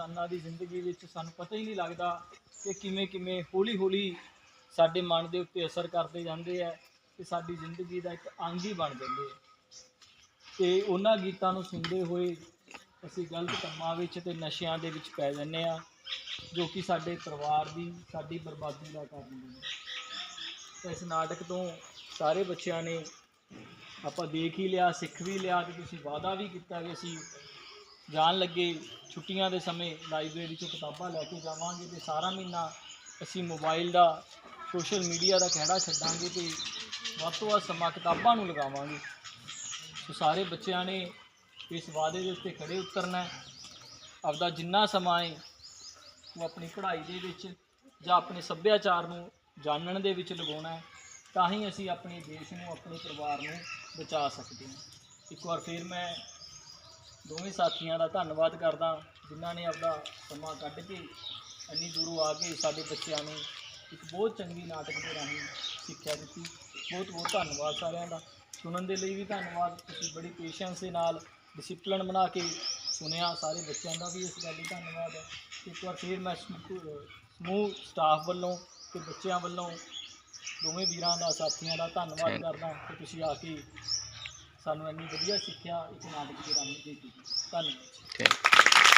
ਰੋਜ਼ਾਨਾ ਦੀ ਜ਼ਿੰਦਗੀ ਵਿੱਚ ਸਾਨੂੰ ਪਤਾ ਹੀ ਨਹੀਂ ਲੱਗਦਾ ਕਿ ਕਿਵੇਂ ਕਿਵੇਂ ਹੌਲੀ ਹੌਲੀ ਸਾਡੇ ਮਨ ਦੇ ਉੱਤੇ ਅਸਰ ਕਰਦੇ ਜਾਂਦੇ ਆ ਤੇ ਸਾਡੀ ਜ਼ਿੰਦਗੀ ਦਾ ਇੱਕ ਅੰਗ ਹੀ ਬਣ ਜਾਂਦੇ ਆ। ਤੇ ਉਹਨਾਂ ਗੀਤਾਂ ਨੂੰ ਸੁਣਦੇ ਹੋਏ ਅਸੀਂ ਗਲਤ ਕੰਮਾਂ ਵਿੱਚ ਤੇ ਨਸ਼ਿਆਂ ਦੇ ਵਿੱਚ ਪੈ ਜਾਂਦੇ ਆ ਜੋ ਕਿ ਸਾਡੇ ਪਰਿਵਾਰ ਦੀ, ਸਾਡੀ ਬਰਬਾਦੀ ਦਾ ਕਾਰਨ ਬਣਦਾ ਇਸ ਨਾਟਕ ਤੋਂ ਸਾਰੇ ਬੱਚਿਆਂ ਨੇ ਆਪਾਂ ਦੇਖ ਹੀ ਲਿਆ, ਸਿੱਖ ਵੀ ਲਿਆ ਤੇ ਤੁਸੀਂ ਵਾਅਦਾ ਵੀ ਕੀਤਾ ਕਿ ਅਸੀਂ ਜਾਣ ਲੱਗੇ ਛੁੱਟੀਆਂ ਦੇ ਸਮੇਂ ਲਾਇਬ੍ਰੇਰੀ ਚੋਂ ਕਿਤਾਬਾਂ ਲੈ ਕੇ ਜਾਵਾਂਗੇ ਤੇ ਸਾਰਾ ਮਹੀਨਾ ਅਸੀਂ ਮੋਬਾਈਲ ਦਾ, ਸੋਸ਼ਲ ਮੀਡੀਆ ਦਾ ਖਹਿੜਾ ਛੱਡਾਂਗੇ ਤੇ ਵੱਧ ਤੋਂ ਵੱਧ ਸਮਾਂ ਕਿਤਾਬਾਂ ਨੂੰ ਲਗਾਵਾਂਗੇ। ਸੋ ਸਾਰੇ ਬੱਚਿਆਂ ਨੇ ਇਸ ਵਾਅਦੇ ਦੇ ਉੱਤੇ ਖੜੇ ਉਤਰਨਾ ਹੈ। ਆਪਦਾ ਜਿੰਨਾ ਸਮਾਂ ਹੈ, ਉਹ ਆਪਣੀ ਪੜ੍ਹਾਈ ਦੇ ਵਿੱਚ ਜਾਂ ਆਪਣੇ ਸੱਭਿਆਚਾਰ ਨੂੰ ਜਾਣਨ ਦੇ ਵਿੱਚ ਲਗਾਉਣਾ ਹੈ, ਤਾਂ ਹੀ ਅਸੀਂ ਆਪਣੇ ਦੇਸ਼ ਨੂੰ, ਆਪਣੇ ਪਰਿਵਾਰ ਨੂੰ ਬਚਾ ਸਕਦੇ ਹਾਂ। ਇੱਕ ਵਾਰ ਫਿਰ ਮੈਂ ਦੋਵੇਂ ਸਾਥੀਆਂ ਦਾ ਧੰਨਵਾਦ ਕਰਦਾ ਜਿਨ੍ਹਾਂ ਨੇ ਆਪਦਾ ਸਮਾਂ ਕੱਢ ਕੇ ਇੰਨੀ ਦੂਰੋਂ ਆ ਕੇ ਸਾਡੇ ਬੱਚਿਆਂ ਨੂੰ ਇੱਕ ਬਹੁਤ ਚੰਗੀ ਨਾਟਕ ਦੇ ਰਾਹੀਂ ਸਿੱਖਿਆ ਦਿੱਤੀ। ਬਹੁਤ ਬਹੁਤ ਧੰਨਵਾਦ ਸਾਰਿਆਂ ਦਾ। ਸੁਣਨ ਦੇ ਲਈ ਵੀ ਧੰਨਵਾਦ। ਤੁਸੀਂ ਬੜੀ ਪੇਸ਼ੈਂਸ ਦੇ ਨਾਲ ਡਿਸਪਲਿਨ ਬਣਾ ਕੇ ਸੁਣਿਆ। ਸਾਰੇ ਬੱਚਿਆਂ ਦਾ ਵੀ ਇਸ ਗੱਲ ਲਈ ਧੰਨਵਾਦ ਹੈ। ਇੱਕ ਵਾਰ ਫਿਰ ਮੈਂ ਸਮੂਹ ਸਟਾਫ ਵੱਲੋਂ ਤੇ ਬੱਚਿਆਂ ਵੱਲੋਂ ਦੋਵੇਂ ਵੀਰਾਂ ਦਾ ਸਾਥੀਆਂ ਦਾ ਧੰਨਵਾਦ। ਕਰਦਾ ਕਿ ਤੁਸੀਂ ਆ ਕੇ ਸਾਨੂੰ ਇੰਨੀ ਵਧੀਆ ਸਿੱਖਿਆ ਇੱਕ ਨਾਟਕ ਦੇ ਰਾਹੀਂ ਦਿੱਤੀ। ਧੰਨਵਾਦ।